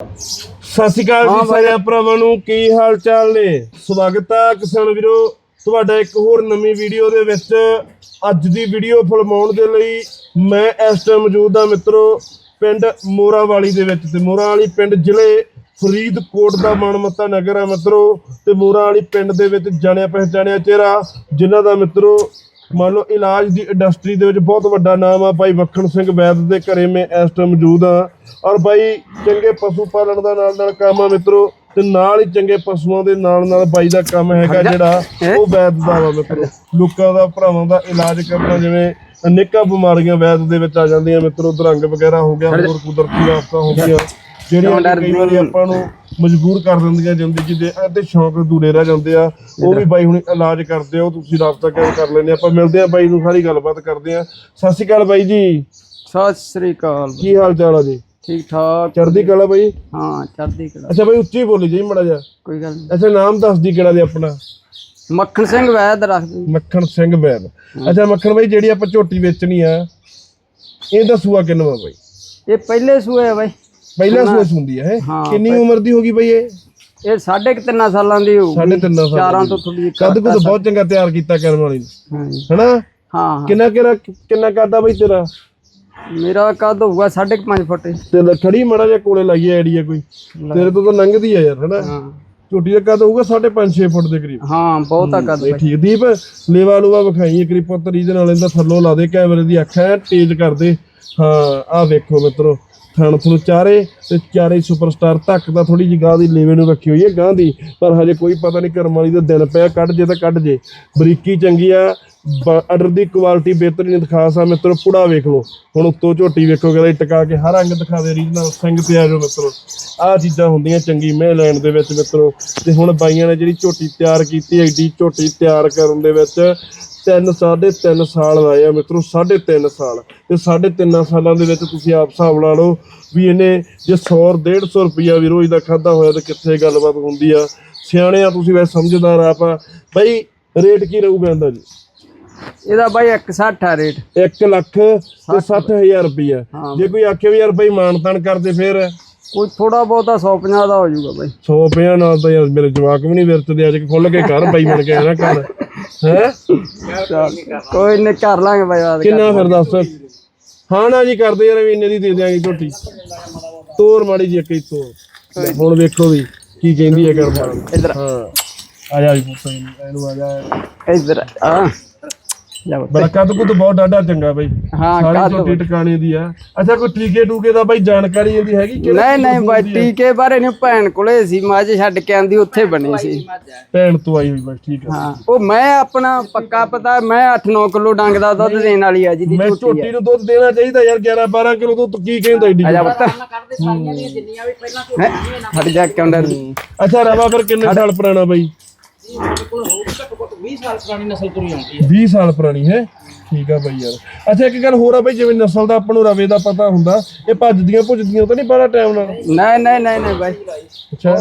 ਸਤਿ ਸ਼੍ਰੀ ਅਕਾਲ ਜੀ ਸਾਰੇ ਭਰਾਵਾਂ ਨੂੰ ਕੀ ਹਾਲ ਚਾਲ ਨੇ? ਸਵਾਗਤ ਹੈ ਕਿਸਾਨ ਵੀਰੋ ਤੁਹਾਡਾ ਇੱਕ ਹੋਰ ਨਵੀਂ ਵੀਡੀਓ ਦੇ ਵਿੱਚ। ਅੱਜ ਦੀ ਵੀਡੀਓ ਫਿਲਮਾਉਣ ਦੇ ਲਈ ਮੈਂ ਇਸ ਟਾਈਮ ਮੌਜੂਦ ਹਾਂ ਮਿੱਤਰੋ ਪਿੰਡ ਮੋਰਾਵਾਲੀ ਦੇ ਵਿੱਚ। ਤੇ ਮੋਰਾਵਾਲੀ ਪਿੰਡ ਜ਼ਿਲ੍ਹੇ ਫਰੀਦਕੋਟ ਦਾ ਮਨਮੱਤਾ ਨਗਰ ਹੈ ਮਿੱਤਰੋ। ਤੇ ਮੋਰਾਵਾਲੀ ਪਿੰਡ ਦੇ ਵਿੱਚ ਜਾਣਿਆ ਪਹਿਚਾਣਿਆ ਚਿਹਰਾ ਜਿਨ੍ਹਾਂ ਦਾ ਮਿੱਤਰੋ ਮੰਨ ਲਓ ਇਲਾਜ ਦੀ ਇੰਡਸਟਰੀ ਦੇ ਵਿੱਚ ਬਹੁਤ ਵੱਡਾ ਨਾਮ ਆ ਭਾਈ ਮੱਖਣ ਸਿੰਘ ਵੈਦ ਦੇ ਘਰੇ ਮੈਂ ਇਸ ਟਾਈਮ ਮੌਜੂਦ ਆ। ਔਰ ਭਾਈ ਚੰਗੇ ਪਸ਼ੂ ਪਾਲਣ ਦਾ ਨਾਲ ਨਾਲ ਕੰਮ ਆ ਮਿੱਤਰੋ ਤੇ ਨਾਲ ਹੀ ਚੰਗੇ ਪਸ਼ੂਆਂ ਦੇ ਨਾਲ ਨਾਲ ਬਾਈ ਦਾ ਕੰਮ ਹੈਗਾ ਜਿਹੜਾ ਉਹ ਵੈਦ ਦਾ ਵਾ ਮਿੱਤਰੋ। ਲੋਕਾਂ ਦਾ ਭਰਾਵਾਂ ਦਾ ਇਲਾਜ ਕਰਨਾ ਜਿਵੇਂ ਅਨੇਕਾਂ ਬਿਮਾਰੀਆਂ ਵੈਦ ਦੇ ਵਿੱਚ ਆ ਜਾਂਦੀਆਂ ਮਿੱਤਰੋ ਦਰੰਗ ਵਗੈਰਾ ਹੋ ਗਿਆ ਹੋਰ ਕੁਦਰਤੀ ਆਫਤਾਂ ਹੋ ਗਈਆਂ। ਜਿਹੜੀਆਂ ਕਈ ਵਾਰੀ ਆਪਾਂ ਨੂੰ ਮਜਬੂਰ ਕਰ ਦਿੰਦੀਆਂ ਜ਼ਿੰਦਗੀ ਦੇ ਅਤੇ ਸ਼ੌਂਕ ਅਧੂਰੇ ਰਹਿ ਜਾਂਦੇ ਆ ਉਹ ਵੀ ਬਾਈ ਹੁਣ ਇਲਾਜ ਕਰਦੇ ਆ ਉਹ ਤੁਸੀਂ ਰਾਬਤਾ ਕਿਵੇਂ ਕਰ ਲੈਂਦੇ ਆਪਾਂ ਮਿਲਦੇ ਆ ਬਾਈ ਨੂੰ ਸਾਰੀ ਗੱਲਬਾਤ ਕਰਦੇ ਆ। ਸਤਿ ਸ਼੍ਰੀ ਅਕਾਲ ਬਾਈ ਜੀ। ਸਤਿ ਸ੍ਰੀ ਅਕਾਲ ਕੀ ਹਾਲ ਚਾਲ ਆ ਜੀ? ਠੀਕ ਠਾਕ। ਚੜ੍ਹਦੀ ਕਲਾ ਬਾਈ? ਹਾਂ ਚੜ੍ਹਦੀ ਕਲਾ। ਅੱਛਾ ਬਾਈ ਉੱਚੀ ਬੋਲੀ ਜੀ ਮੜਾ ਜਾ ਕੋਈ ਗੱਲ ਨਹੀਂ। ਅੱਛਾ ਨਾਮ ਦੱਸ ਦੀ ਕਿਹੜਾ ਦੇ ਆਪਣਾ? ਮੱਖਣ ਸਿੰਘ ਵੈਦ ਰੱਖ ਦੇ ਮੱਖਣ ਸਿੰਘ ਬੈਦ ਅੱਛਾ ਮੱਖਣ ਬਾਈ ਜਿਹੜੀ ਆਪਾਂ ਝੋਟੀ ਵੇਚਣੀ ਆ ਇਹ ਦੱਸੂਆ ਕਿੰਨਵਾ ਬਾਈ? ਇਹ ਪਹਿਲੇ ਸੂਏ ਆ ਬਾਈ। ਪਹਿਲਾ ਸੋਚ ਹੁੰਦੀ ਹੈ? ਇਹ ਹਾਂ, ਕਿੰਨੀ ਉਮਰ ਦੀ ਹੋ ਗਈ ਬਾਈ ਇਹ? ਇਹ ਸਾਢੇ ਕੁ ਤਿੰਨਾਂ ਸਾਲਾਂ ਦੀ ਹੋਊ ਸਾਢੇ ਤਿੰਨ ਸਾਲ ਚਾਰਾਂ ਤੋਂ ਥੋੜੀ ਕੱਦ ਕੁਦ ਬਹੁਤ ਚੰਗਾ ਤਿਆਰ ਕੀਤਾ ਕਰਨ ਵਾਲੀ ਨੇ। ਹਨਾ? ਹਾਂ। ਕਿੰਨਾ ਕਿਹੜਾ ਕਿੰਨਾ ਕਰਦਾ ਬਾਈ ਤੇਰਾ? ਮੇਰਾ ਕੱਦ ਹੋਊਗਾ ਸਾਢੇ ਕੁ ਪੰਜ ਫੁੱਟ। ਤੇ ਲੈ ਖੜੀ ਮੜਾ ਜਿਹਾ ਕੋਲੇ ਲਾਈਏ ਆਈਡੀਆ ਕੋਈ। ਤੇਰੇ ਤੋਂ ਤਾਂ ਲੰਘਦੀ ਆ ਯਾਰ ਹਨਾ? ਹਾਂ। ਝੋਟੀ ਦਾ ਕੱਦ ਹੋਊਗਾ 5.5 6 ਫੁੱਟ ਦੇ ਕਰੀਬ। ਹਾਂ ਬਹੁਤਾ ਕੱਦ ਇਹ ਠੀਕ। ਦੀਪ ਲੇਵਾ ਲੂਵਾ ਵਿਖਾਈ ਇੱਕ ਰਿਪੋਰਟ ਰੀਜਨ ਵਾਲੇ ਦਾ ਥੱਲੋਂ ਲਾ ਦੇ ਕੈਮਰੇ ਦੀ ਅੱਖ ਐ ਤੇਜ਼ ਕਰ ਦੇ। ਹਾਂ ਆਹ ਵੇਖੋ ਮਿੱਤਰੋ। ਥਣ ਥਣ ਚਾਰੇ ਤੇ ਚਾਰੇ ਸੁਪਰਸਟਾਰ ਧੱਕ ਤਾਂ ਥੋੜੀ ਜਿਹੀ ਗਾਂ ਦੀ ਲੇਵੇ ਨੂੰ ਰੱਖੀ ਹੋਈ ਹੈ ਗਾਂ ਦੀ, ਪਰ ਹਜੇ ਕੋਈ ਪਤਾ ਨਹੀਂ ਕਰਮ ਵਾਲੀ ਦਾ ਦਿਨ ਪਿਆ, ਕੱਢ ਜੇ ਤਾਂ ਕੱਢ ਜੇ। ਬਰੀਕੀ ਚੰਗੀ ਆ ਅਡਰ ਦੀ ਕੁਆਲਿਟੀ ਬਿਹਤਰੀਨ ਦਿਖਾਸ ਆ ਮਿੱਤਰੋ, ਪੁੜਾ ਵੇਖ ਲਓ। ਹੁਣ ਉੱਤੋਂ ਝੋਟੀ ਵੇਖੋ ਕਿਹੜਾ ਟਿਕਾ ਕੇ ਹਰ ਅੰਗ ਦਿਖਾ ਦੇ, ਰੀਜਨਲ ਸਿੰਘ ਪਿਆ ਜੋ ਮਿੱਤਰੋ। ਆਹ ਚੀਜ਼ਾਂ ਹੁੰਦੀਆਂ ਚੰਗੀ ਮਹਿ ਲੈਣ ਦੇ ਵਿੱਚ ਮਿੱਤਰੋ। ਤੇ ਹੁਣ ਬਾਈਆਂ ਨੇ ਜਿਹੜੀ ਝੋਟੀ ਤਿਆਰ ਕੀਤੀ, ਐਡੀ ਝੋਟੀ ਤਿਆਰ ਕਰਨ ਦੇ ਵਿੱਚ ਤਿੰਨ ਸਾਢੇ ਤਿੰਨ ਸਾਲ ਲਾਏ ਆ ਮਿੱਤਰੋ ਸਾਢੇ ਤਿੰਨ ਸਾਲ। ਤੇ ਸਾਢੇ ਤਿੰਨਾਂ ਸਾਲਾਂ ਦੇ ਵਿੱਚ ਤੁਸੀਂ ਆਪ ਹਿਸਾਬ ਲਾ ਲਓ ਵੀ ਇਹਨੇ ਜੇ 100 150 ਰੁਪਿਆ ਵੀ ਰੋਜ਼ ਦਾ ਖਾਦਾ ਹੋਇਆ ਤੇ ਕਿੱਥੇ ਗੱਲਬਾਤ ਹੁੰਦੀ ਆ? ਸਿਆਣੇ ਆ ਤੁਸੀਂ ਵੈਸੇ ਸਮਝਦਾਰ ਆਪ ਆ। ਬਈ ਰੇਟ ਕੀ ਰਹੂਗਾ ਇਹਦਾ ਜੀ? ਇਹਦਾ ਬਾਈ 160 ਆ ਰੇਟ। 1 ਲੱਖ ਤੇ 60000 ਰੁਪਿਆ ਹਾਂ। ਜੇ ਕੋਈ ਆਖੇ ਵੀ ਯਾਰ ਬਈ ਮਾਨਤਾਨ ਕਰਦੇ ਫੇਰ? ਕੋਈ ਥੋੜਾ ਬਹੁਤਾ 150 ਦਾ ਹੋ ਜਾਊਗਾ ਬਾਈ। 100 ਪਿਆ ਨਾਲ ਤਾਂ ਯਾਰ ਮੇਰੇ ਜਵਾਕ ਵੀ ਨਹੀਂ ਵਰਤਦੇ ਅੱਜ ਖੁੱਲ ਕੇ ਘਰ ਬਈ ਬਣ ਕੇ ਨਾ ਕਰ ਹੈ? ਕੋਈ ਨਹੀਂ ਕਰ ਲਾਂਗੇ ਬਾਈ ਬਾਅਦ ਕਿੰਨਾ ਫਿਰ ਦੱਸ? ਹਾਂ ਨਾ ਜੀ ਕਰਦੇ ਯਾਰ ਵੀ ਇੰਨੇ ਦੀ ਦੇ ਦਿਆਂਗੇ ਝੋਟੀ। ਤੋਰ ਮਾੜੀ ਜੀ ਇੱਕ ਤੋਰ। ਹੁਣ ਵੇਖੋ ਵੀ ਕੀ ਕਹਿੰਦੀ ਹੈ ਕਰ ਇੱਧਰ ਹਾਂ। ਆ ਜਾ ਜੀ ਪੁੱਤ ਇਹਨੂੰ ਆ ਜਾ। ਇੱਧਰ ਆ। ਜਾ ਬੜਾ ਕੱਦ ਕੁੱਦ ਬਹੁਤ ਡਾਢਾ ਚੰਗਾ ਬਈ। ਹਾਂ ਸਾਰੀ ਕੱਦ ਝੋਟੀ ਟਿਕਾਣੇ ਦੀ ਆ। ਅੱਛਾ ਕੋਈ ਟੀਕੇ ਟੂਕੇ ਦਾ ਬਾਈ ਜਾਣਕਾਰੀ ਇਹਦੀ ਹੈਗੀ ਕਿਹੜੇ ਨਹੀਂ ਨਹੀਂ ਬਾਈ ਟੀਕੇ ਬਾਰੇ ਨਹੀਂ ਭੈਣ ਕੋਲੇ ਸੀ ਮੱਝ ਛੱਡ ਕੇ ਆਂਦੀ ਉੱਥੇ ਬਣੀ ਸੀ। ਭੈਣ ਤੋਂ ਆਈ ਹੋਈ ਬਸ ਠੀਕ ਆ। ਹਾਂ ਉਹ ਮੈਂ ਆਪਣਾ ਪੱਕਾ ਪਤਾ ਮੈਂ 8-9 ਕਿਲੋ ਡੰਗ ਦਾ ਦੁੱਧ ਦੇਣ ਵਾਲੀ ਆ ਜਿਹਦੀ ਮੈਂ ਝੋਟੀ ਝੋਟੀ ਨੂੰ ਦੁੱਧ ਦੇਣਾ ਚਾਹੀਦਾ ਯਾਰ 11 12 ਕਿਲੋ ਦੁੱਧ ਕੀ ਕਹਿੰਦਾ ਏਡੀ ਆ ਜਾ ਪੁੱਤ ਹੈਂ? ਹਟ ਜਾ ਕਾਉਂਟਰ ਅੱਛਾ ਰਵਾ ਫਿਰ ਕਿੰਨੇ ਸਾਲ ਪੁਰਾਣਾ ਬਾਈ? 20 ਸਾਲ ਪੁਰਾਣੀ ਨਸਲ ਤੁਰੀ ਆਉਂਦੀ ਹੈ। 20 ਸਾਲ ਪੁਰਾਣੀ ਹੈ। ਠੀਕ ਆ ਬਾਈ ਯਾਰ। ਅੱਛਾ ਇੱਕ ਗੱਲ ਹੋਰ ਆ ਬਾਈ ਜਿਵੇਂ ਨਸਲ ਦਾ ਆਪਾਂ ਨੂੰ ਰਵੇ ਦਾ ਪਤਾ ਹੁੰਦਾ ਇਹ ਭੱਜਦੀਆਂ ਭੁੱਜਦੀਆਂ ਤਾਂ ਨਹੀਂ ਬੜਾ ਟਾਈਮ ਨਾਲ? ਨਹੀਂ ਨਹੀਂ ਨਹੀਂ ਨਹੀਂ ਬਾਈ। ਅੱਛਾ।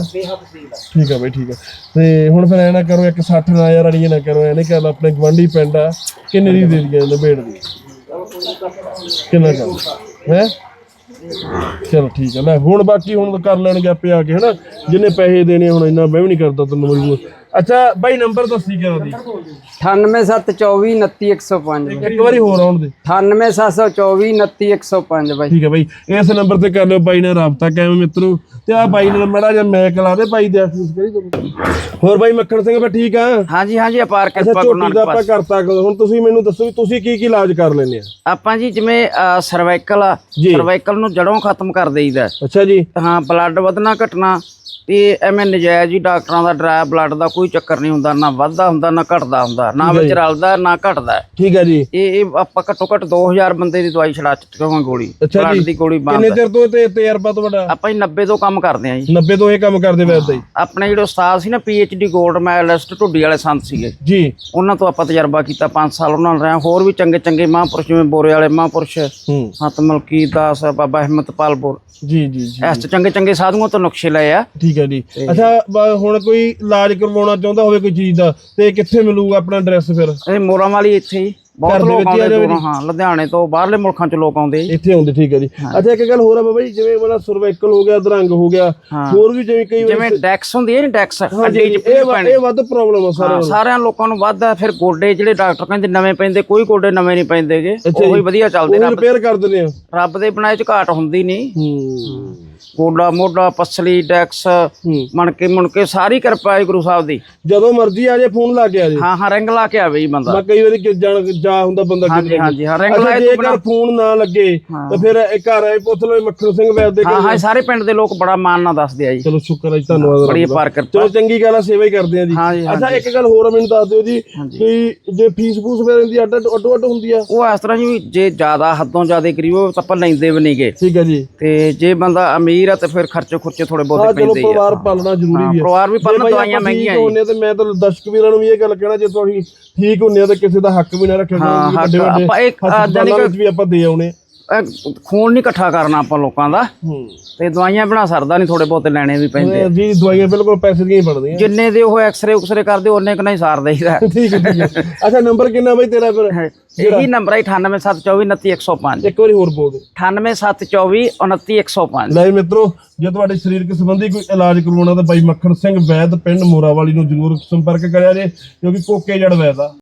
ਠੀਕ ਆ ਬਾਈ ਠੀਕ ਆ। ਤੇ ਹੁਣ ਫਿਰ ਐ ਨਾ ਕਰੋ ਇੱਕ 60 ਨਾ ਯਾਰ ਅੜੀਏ ਨਾ ਕਰੋ ਐ ਨਹੀਂ ਕਰ ਆਪਣੇ ਗਵਾਂਢੀ ਪਿੰਡ ਆ ਕਿੰਨੇ ਦੀ ਦੇ ਦਈਏ ਨਿਬੇੜ ਦੀ? ਕਿੰਨਾ ਕਰ? ਹੈ? ਚਲੋ ਠੀਕ ਹੈ ਲੈ ਹੁਣ ਬਾਕੀ ਹੁਣ ਕਰ ਲੈਣਗੇ ਆਪੇ ਆ ਕੇ ਹਨਾ? ਜਿੰਨੇ ਪੈਸੇ ਦੇਣੇ ਹੁਣ ਇੰਨਾ ਮੈਂ ਵੀ ਨਹੀਂ ਕਰਦਾ ਤੈਨੂੰ ਮਜਬੂਰ। ਅੱਛਾ ਬਾਈ ਨੰਬਰ ਦੱਸੀ ਕਿਹੜਾ ਦੀ? 98724 ਇੱਕ ਵਾਰੀ ਹੋਰ ਆਉਣ ਦੇ। 98724 ਬਾਈ। ਠੀਕ ਹੈ ਬਾਈ ਇਸ ਨੰਬਰ ਤੇ ਕਰ ਲਿਓ ਬਾਈ ਨਾਲ ਰਾਬਤਾ ਕਿਵੇਂ ਮਿੱਤਰੋ। ਤੇ ਆ ਬਾਈ ਨਾਲ ਮੜਾ ਜਿਹਾ ਮੈਕ ਲਾ ਦੇ ਬਾਈ ਦੇ ਫੀਸ ਕਰੀ ਤੂੰ? ਹੋਰ ਬਾਈ ਮੱਖਣ ਸਿੰਘ ਬਾ ਠੀਕ ਆ? ਹਾਂਜੀ ਹਾਂਜੀ ਅਪਾਰ ਕਿਰਪਾ ਝੋਟੀ ਦਾ ਆਪਾਂ ਕਰਤਾ ਕਦੋਂ ਹੁਣ ਤੁਸੀਂ ਮੈਨੂੰ ਦੱਸੋ ਵੀ ਤੁਸੀਂ ਕੀ ਕੀ ਇਲਾਜ ਕਰ ਲੈਂਦੇ ਆ? ਆਪਾਂ ਜੀ ਜਿਵੇਂ ਸਰਵਾਈਕਲ ਜੀ। ਸਰਵਾਈਕਲ ਨੂੰ ਜੜੋਂ ਖਤਮ ਕਰ ਦੇਈਦਾ। ਅੱਛਾ ਜੀ। ਹਾਂ ਬਲੱਡ ਵਧਣਾ ਘਟਣਾ। ਤੇ ਐਵੇਂ ਨਜਾਇਜ਼ ਹੀ ਡਾਕਟਰਾਂ ਦਾ ਡਰਾਇਆ ਬਲੱਡ ਦਾ ਕੋਈ ਚੱਕਰ ਨਹੀਂ ਹੁੰਦਾ ਨਾ ਵੱਧਦਾ ਹੁੰਦਾ ਨਾ ਘਟਦਾ ਹੁੰਦਾ ਨਾ ਵਿੱਚ ਰਲਦਾ ਨਾ ਘਟਦਾ। ਠੀਕ ਹੈ ਜੀ। ਇਹ ਇਹ ਆਪਾਂ ਘੱਟੋ ਘੱਟ 2000 ਬੰਦੇ ਦੀ ਦਵਾਈ ਛੜਾ ਚੁੱਕਾਂਗੇ ਗੋਲੀ ਅੱਛਾ ਬਲੱਡ ਜੀ। ਦੀ ਗੋਲੀ ਕਿੰਨੇ ਬੰਦ ਚਿਰ ਤੋਂ ਇਹ ਤੇ ਤਜਰਬਾ ਤੁਹਾਡਾ? ਆਪਾਂ ਜੀ 90 ਤੋਂ ਕੰਮ ਕਰਦੇ ਆਂ ਜੀ। 90 ਤੋਂ ਇਹ ਕੰਮ ਕਰਦੇ ਵੈਦ ਹੀ ਆਪਣੇ ਜਿਹੜੇ ਉਸਤਾਦ ਸੀ ਨਾ ਡੀ 골ਡ ਮੈਡਲਿਸਟ ਢੁੱਡੀ ਵਾਲੇ ਸੰਤ ਸੀਗੇ। ਜੀ। ਉਹਨਾਂ ਤੋਂ ਆਪਾਂ ਤਜਰਬਾ ਕੀਤਾ 5 ਸਾਲ ਉਹਨਾਂ ਨਾਲ ਰਹੇ ਹੋਰ ਵੀ ਚੰਗੇ ਚੰਗੇ ਮਹਾਂਪੁਰਸ਼ ਜਿਵੇਂ ਬੋਰੇ ਵਾਲੇ ਮਹਾਂਪੁਰਸ਼ ਹੂੰ। ਸਤ ਮਲਕੀ ਦਾਸ ਬਾਬਾ ਹਿੰਮਤਪਾਲ ਬੋਰ। ਜੀ ਜੀ ਜੀ। ਇਸ ਚੰਗੇ ਚੰਗੇ ਸਾਧੂਆਂ ਤੋਂ ਨੁਕਸ਼ੇ ਲਏ ਆ। ਠੀਕ ਹੈ ਜੀ। ਅੱਛਾ ਬ- ਹੁਣ ਕੋਈ ਇਲਾਜ ਕਰਵਾਉਣਾ ਚਾਹੁੰਦਾ ਹੋਵੇ ਕੋਈ ਚੀਜ਼ ਦਾ ਤੇ ਕਿੱਥੇ ਮਿਲੂਗਾ ਆਪਣਾ ਐਡਰੈਸ ਫਿਰ? ਇਹ ਮੋਰਾਂ ਵਾਲੀ ਇੱਥੇ ਹੀ। ਬਹੁਤ ਲੋਕ ਹੀ ਆਉਂਦੇ ਦੂਰੋਂ ਹਾਂ ਲੁਧਿਆਣੇ ਤੋਂ ਬਾਹਰਲੇ ਮੁਲਕਾਂ ਚ ਲੋਕ ਆਉਂਦੇ ਜੀ। ਇੱਥੇ ਆਉਂਦੇ ਠੀਕ ਹੈ ਜੀ। ਅੱਛਾ ਇੱਕ ਗੱਲ ਹੋਰ ਆ ਬਾਬਾ ਜੀ ਜਿਵੇਂ ਮਤਲਬ ਸਰਵਾਈਕਲ ਹੋ ਗਿਆ ਅਧਰੰਗ ਹੋ ਗਿਆ ਹੋਰ ਵੀ ਜਿਵੇਂ ਕਈ ਜਿਵੇਂ ਡੈਕਸ ਹੁੰਦੀ ਹੈ ਨੀ ਡੈਕਸ ਅੱਡੀ ਚ ਪੀੜ ਪੈਣੀ। ਇਹ ਵੱਧ ਪ੍ਰੋਬਲਮ ਆ ਸਾਰਿਆਂ ਹਾਂ, ਨੂੰ। ਸਾਰਿਆਂ ਲੋਕਾਂ ਨੂੰ ਵੱਧ ਆ ਫਿਰ ਗੋਡੇ ਜਿਹੜੇ ਡਾਕਟਰ ਕਹਿੰਦੇ ਨਵੇਂ ਪੈਂਦੇ ਕੋਈ ਗੋਡੇ ਨਵੇਂ ਨਹੀਂ ਪੈਂਦੇਗੇ। ਉਹੀ ਵਧੀਆ ਚੱਲਦੇ ਰੱਬ ਰਿਪੇਅਰ ਕਰ ਦਿੰਦੇ ਆ। ਰੱਬ ਦੇ ਬਣਾਏ ਚ ਘਾਟ ਹੁੰਦੀ ਨਹੀਂ। ਹੂੰ। ਗੋਡਾ ਮੋਢਾ ਪਸਲੀ ਡੈਕਸ ਮਣਕੇ ਮੁਣਕੇ ਸਾਰੀ ਕਿਰਪਾ ਹੈ ਗੁਰੂ ਸਾਹਿਬ ਦੀ। ਜਦੋਂ ਮਰਜ਼ੀ ਆ ਜੇ ਫੋਨ ਲਾ ਕੇ ਆ ਜੇ ਹਾਂ ਹਾਂ ਰਿੰਗ ਲਾ ਕੇ ਆਵੇ ਜੀ ਬੰਦਾ। ਮੈਂ ਕਈ ਵਾਰੀ ਜਾਣ ਜਾ ਹੁੰਦਾ ਬੰਦਾ ਹਾਂਜੀ ਹਾਂਜੀ ਹਾਂ ਰਿੰਗ ਜੇ ਤੋਂ ਘਰ ਫੋਨ ਨਾ ਲੱਗੇ ਤਾਂ ਫਿਰ ਇਹ ਘਰ ਆਏ ਪੁੱਛ ਲਓ ਮੱਖਣ ਸਿੰਘ ਵੈਦ ਦੇ ਹਾਂ ਹਾਂ ਸਾਰੇ ਪਿੰਡ ਦੇ ਲੋਕ ਬੜਾ ਮਾਣ ਨਾਲ ਦੱਸਦੇ ਆ ਜੀ। ਚਲੋ ਸ਼ੁਕਰ ਹੈ ਜੀ, ਧੰਨਵਾਦ ਬੜੀ ਰੱਬ ਦਾ। ਕਿਰਪਾ ਚਲੋ ਚੰਗੀ ਗੱਲ ਆ ਸੇਵਾ ਹੀ ਕਰਦੇ ਆ ਜੀ। ਹਾਂ ਜੀ, ਅੱਛਾ ਇੱਕ ਗੱਲ ਹੋਰ ਮੈਨੂੰ ਦੱਸ ਦਿਓ ਜੀ ਕਿ ਜੇ ਫੀਸ ਫੂਸ ਫਿਰ ਇਹਦੀ ਅੱਡ ਅੱਡੋ ਅੱਡ ਹੁੰਦੀ ਆ? ਉਹ ਇਸ ਤਰ੍ਹਾਂ ਜੀ ਵੀ ਜੇ ਜ਼ਿਆਦਾ ਹੱਦੋਂ ਜ਼ਿਆਦਾ ਕਰੀਓ ਤਾਂ ਆਪਾਂ ਲੈਂਦੇ ਵੀ ਨਹੀਂਗੇ। ਠੀਕ ਹੈ ਜੀ। ਤੇ ਜੇ ਬੰਦਾ ਅਮੀਰ ਆ ਤੇ ਫਿਰ ਖਰਚੇ ਖੁਰਚੇ ਥੋੜੇ ਹਾਂ ਬਹੁਤੇ ਚਲੋ ਪੈਂਦੇ ਹੀ ਆ। ਪਰਿਵਾਰ ਪਾਲਣਾ ਜ਼ਰੂਰੀ ਹਾਂ, ਵੀ ਹੈ ਪਰਿਵਾਰ ਵੀ ਪਾਲਣਾ ਦਵਾਈਆਂ ਮਹਿੰਗੀਆਂ ਜੀ। ਹੁੰਨੇ ਤੇ ਮੈਂ ਤਾਂ ਦਰਸ਼ਕ ਵੀਰਾਂ ਨੂੰ ਵੀ ਇਹ ਗੱਲ ਕਹਿਣਾ ਜੇ ਤੁਸੀਂ ਠੀਕ ਹੁੰਨੇ ਆ ਤਾਂ ਕਿਸੇ ਦਾ ਹੱਕ ਵੀ ਨਾ ਰੱਖਿਆ ਹਾਂ, ਹੱਕ ਆਪਾਂ ਇੱਕ, ਵਿੱਚ ਵੀ ਆਪਾਂ ਦੇ ਆਉਣੇ। ਖੂਨ ਨਹੀਂ ਇਕੱਠਾ ਕਰਨਾ ਆਪਾਂ ਲੋਕਾਂ ਦਾ। ਤੇ ਦਵਾਈਆਂ ਬਣਾ ਸਰਦਾ ਨਹੀਂ ਥੋੜੇ ਬਹੁਤੇ ਲੈਣੇ ਵੀ ਪੈਂਦੇ। ਜੀ ਦਵਾਈਆਂ ਬਿਲਕੁਲ ਪੈਸੇ ਦੀਆਂ ਹੀ ਬਣਦੀਆਂ। ਜਿੰਨੇ ਦੇ ਉਹ ਐਕਸ-ਰੇ ਉਕਸਰੇ ਕਰਦੇ ਉਹਨੇ ਕ ਨਹੀਂ ਸਾਰ ਦੇਈਦਾ ਠੀਕ ਹੈ ਠੀਕ ਹੈ। ਅੱਛਾ ਨੰਬਰ ਕਿੰਨਾ ਬਾਈ ਤੇਰਾ ਫਿਰ? ਇਹੀ ਨੰਬਰ ਹੈ 9872499105 ਇੱਕ ਵਾਰੀ ਹੋਰ ਬੋਲ ਦੇ। 9872499105 ਲੈ ਮਿੱਤਰੋ ਜੇ ਤੁਹਾਡੇ ਸਰੀਰਕ ਸੰਬੰਧੀ ਕੋਈ ਇਲਾਜ ਕਰਵਾਉਣਾ ਤਾਂ ਬਾਈ ਮੱਖਣ ਸਿੰਘ ਵੈਦ ਪਿੰਡ ਮੋਰਾਵਾਲੀ ਨੂੰ ਜ਼ਰੂਰ ਸੰਪਰਕ ਕਰਿਆ ਜੇ ਕਿਉਂਕਿ ਕੋਕੇ ਜੜ ਵੈਦ ਆ।